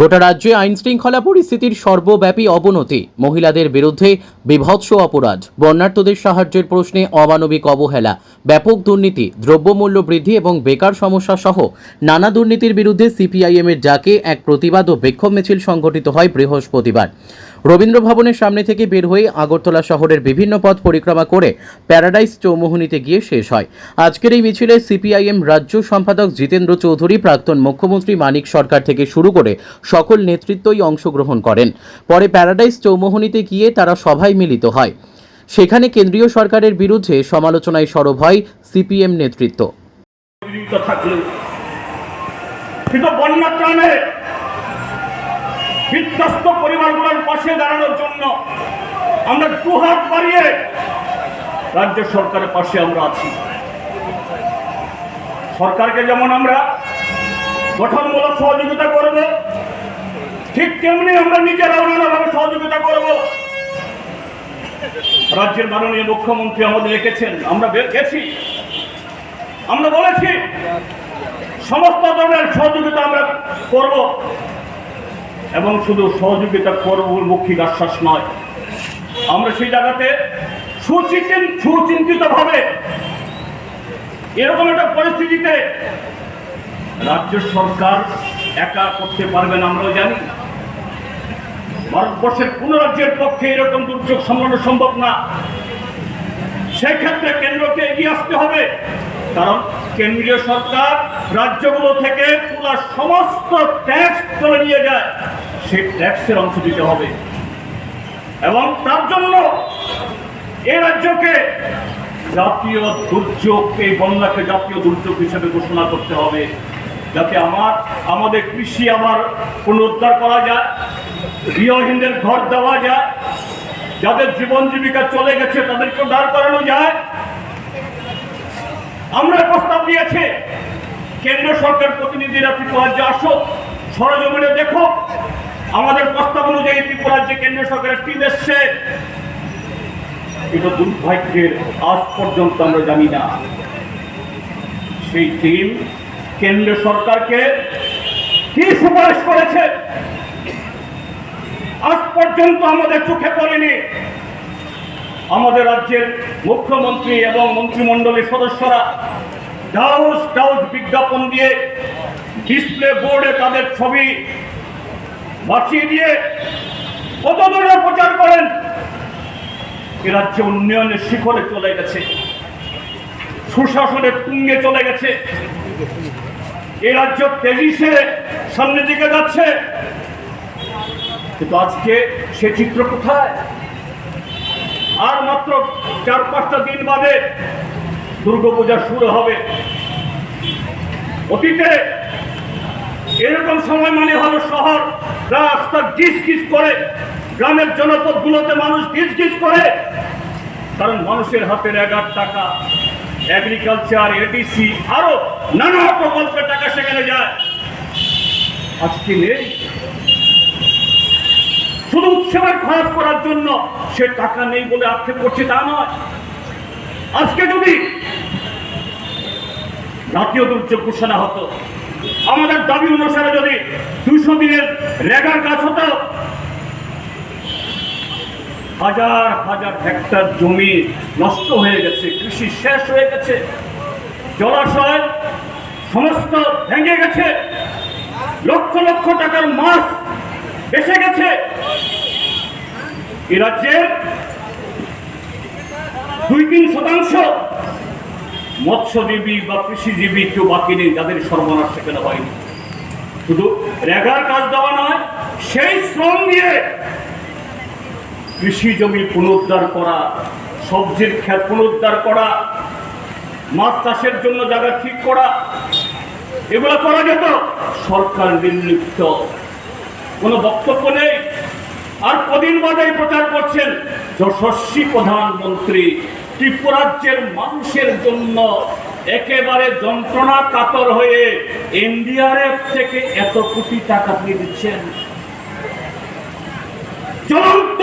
গোটা রাজ্যে আইন শৃঙ্খলা পরিস্থিতির সর্বব্যাপী অবনতি। মহিলাদের বিরুদ্ধে বিভৎস অপরাধ। বন্যার্থদের সাহায্যের প্রশ্নে অমানবিক অবহেলা, ব্যাপক দুর্নীতি, দ্রব্যমূল্য বৃদ্ধি এবং বেকার সমস্যা সহ নানা দুর্নীতির বিরুদ্ধে সিপিআইএমের ডাকে এক প্রতিবাদ ও বিক্ষোভ মিছিল সংঘটিত হয় বৃহস্পতিবার। রবীন্দ্র ভবনের সামনে থেকে বের হয়ে আগরতলা শহরের বিভিন্ন পথ পরিক্রমা করে প্যারাডাইস চৌমুহনীতে গিয়ে শেষ হয়। আজকের এই মিছিলে সিপিআইএম রাজ্য সম্পাদক জিতেন্দ্র চৌধুরী, প্রাক্তন মুখ্যমন্ত্রী মানিক সরকার থেকে শুরু করে সকল নেতৃত্বই অংশগ্রহণ করেন। পরে প্যারাডাইস চৌমুহনীতে গিয়ে তারা সভায় মিলিত হয়। সেখানে কেন্দ্রীয় সরকারের বিরুদ্ধে সমালোচনায় সরব হয় সিপিএম নেতৃত্ব। বিধ্বস্ত পরিবারগুলোর পাশে দাঁড়ানোর জন্য আমরা দুহাত বাড়িয়ে রাজ্য সরকারের পাশে আমরা আছি। সরকারকে যেমন আমরা গঠনমূলক সহযোগিতা করব, ঠিক তেমনি আমরা নিজেরাও নানাভাবে সহযোগিতা করব। রাজ্যের মাননীয় মুখ্যমন্ত্রী আমাদের রেখেছেন, আমরা গেছি। আমরা বলেছি, সমস্ত ধরনের সহযোগিতা আমরা করব। এবং শুধু সহযোগিতা করব মৌখিক আশ্বাস নয়। আমরা সেই জায়গাতে সুচিন্তিত সুচিন্তিত ভাবে এরকম একটা পরিস্থিতিতে রাজ্য সরকার একা করতে পারবে না, আমরাও জানি। ভারতবর্ষের কোন রাজ্যের পক্ষে এরকম দুর্যোগ সামলানো সম্ভব না। সেক্ষেত্রে কেন্দ্রকে এগিয়ে আসতে হবে। কারণ কেন্দ্রীয় সরকার রাজ্যগুলো থেকে তোলা সমস্ত ট্যাক্স তুলে নিয়ে যায়। সেই ট্যাক্সের অংশ দিতে হবে। এবং তার জন্য এই রাজ্যকে জাতীয় দুর্যোগ এই বন্যাকে জাতীয় দুর্যোগ হিসেবে ঘোষণা করতে হবে। যাতে আমার, আমাদের কৃষি আমার পুনরুদ্ধার করা যায় গৃহহীনদের ঘর দেওয়া যায়, যাদের জীবন জীবিকা চলে গেছে তাদেরকে দাঁড় করানো যায় আমরা প্রস্তাব দিয়েছি কেন্দ্র সরকার প্রতিনিধিরা ত্রিপুরাজ্যে আসো সরজমিনে দেখো আমাদের প্রস্তাব অনুযায়ী ত্রিপুরাজ্যে কেন্দ্র সরকারের টিম এসছে। কিন্তু দুর্ভাগ্যের আজ পর্যন্ত আমরা জানি না। সেই টিম কেন্দ্র সরকারকে কি সুপারিশ করেছে? আজ পর্যন্ত আমাদের চোখে পড়েনি। আমাদের রাজ্যের মুখ্যমন্ত্রী এবং মন্ত্রিমণ্ডলের সদস্যরা ডাউস বিজ্ঞাপন দিয়ে ডিসপ্লে বোর্ডে তাদের ছবি বাঁচিয়ে দিয়ে কত ধরনের প্রচার করেন? এ রাজ্য উন্নয়নের শিখরে চলে গেছে। সুশাসনের তুঙ্গে চলে গেছে। এ রাজ্য তেজিসে সামনের দিকে যাচ্ছে। কিন্তু আজকে সে চিত্র কোথায়? আর মাত্র চার পাঁচটা দিন বাদে দুর্গাপূজা শুরু হবে। অতীতে এরকম সময় মানে হলো শহর, রাস্তা গিস গিস করে, গ্রামের জনপদগুলোতে মানুষ গিস গিস করে। কারণ মানুষের হাতের এগার টাকা এগ্রিকালচার এডিসি আরও নানা প্রকল্পের টাকা সেখানে যায়। আজকে নেই। শুধু উৎসবের খরচ করার জন্য সে টাকা নেই বলে আক্ষেপ করছে তা নয়। আজকে যদি জাতীয় দুর্যোগ ঘোষণা হতো। আমাদের দাবি অনুসারে যদি দুশো দিনের রেগার কাজ হতো, হাজার হাজার হেক্টর জমি নষ্ট হয়ে গেছে, কৃষি শেষ হয়ে গেছে, জলাশয় সমস্ত ভেঙে গেছে, লক্ষ লক্ষ টাকার মাছ এসে গেছে। এ রাজ্যের দুই তিন শতাংশ মৎস্যজীবী বা কৃষিজীবী কেউ বাকি নেই, যাদের সর্বনাশ সেখানে হয়নি। শুধু রেগার কাজ দেওয়া নয়, সেই শ্রম দিয়ে কৃষি জমি পুনরুদ্ধার করা, সবজির ক্ষেত পুনরুদ্ধার করা, মাছ চাষের জন্য জায়গা ঠিক করা, এগুলো করা যেত। সরকার নির্লিপ্ত। কোনো বক্তব্য নেই। আর কদিন বাদে প্রচার করছেন যশস্বী প্রধানমন্ত্রী। ত্রিপুরাজ্যের মানুষের জন্য একেবারে যন্ত্রণা কাতর হয়ে এনডিআরএফ থেকে এত কোটি টাকা দিয়ে দিচ্ছেন। চলন্ত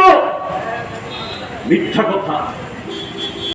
মিথ্যা কথা।